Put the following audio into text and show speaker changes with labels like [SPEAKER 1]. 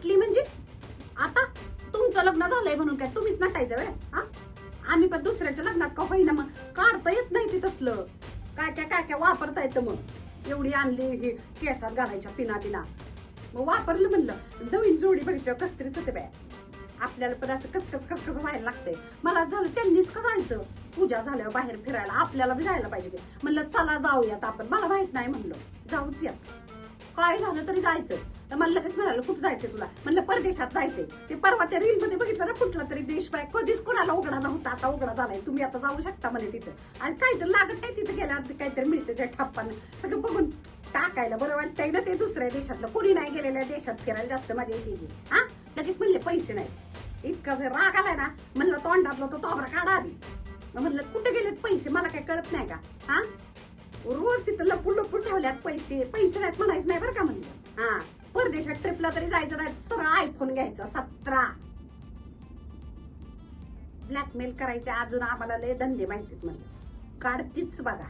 [SPEAKER 1] नटली म्हणजे? आता तुमचं लग्न झालंय म्हणून काय तुम्हीच नटायचं वेळ हा? आम्ही पण दुसऱ्याच्या लग्नात का होईना मग? काढता येत नाही ते तसलं. काय काय काय काय वापरता येतं मग. एवढी आणली हे केसात घालायच्या पिना पिना मग वापरलं म्हणलं. नवीन जोडी बघितलं कस तरीच होते बाय आपल्याला पण असं कसकस कसकस व्हायला लागतंय. मला झालं त्यांनीच का जायचं? पूजा झाल्यावर बाहेर फिरायला. आपल्याला बी जायला पाहिजे म्हणलं चला जाऊयात आपण. मला माहीत नाही म्हणलं. जाऊच यात. काय झालं तरी जायचं तर मला लगेच म्हणाल कुठं जायचंय तुला? म्हणलं परदेशात जायचंय. ते परवा त्या रील मध्ये बघितलं ना कुठला तरी देश बाय कधीच कोणाला उघडा नव्हता आता उघडा झालाय. तुम्ही आता जाऊ शकता म्हणे तिथं. आणि काहीतरी लागत नाही तिथं गेल्यावर काहीतरी मिळतं त्या ठप्पानं. सगळं बघून टाकायला बरं वाटतंय ना ते दुसऱ्या देशातलं. कोणी नाही गेलेल्या देशात फिरायला जास्त माझ्या येते हा? लगेच म्हणले पैसे नाही. इतका जर राग आलाय ना म्हणलं तोंडातला तो तोबरा काढा आधी. मग म्हणलं कुठे गेलेत पैसे? मला काय कळत नाही का? हा? रोज तिथं लपून लपून ठेवल्यात पैसे. पैसे नाहीत म्हणायचं नाही बरं का म्हणलं. हा. परदेशात ट्रिपला तरी जायचं नाही. सरळ आयफोन घ्यायचा सतरा. ब्लॅकमेल करायचे अजून आम्हाला लय धंदे माहितीत म्हणलं काढतीच बघा.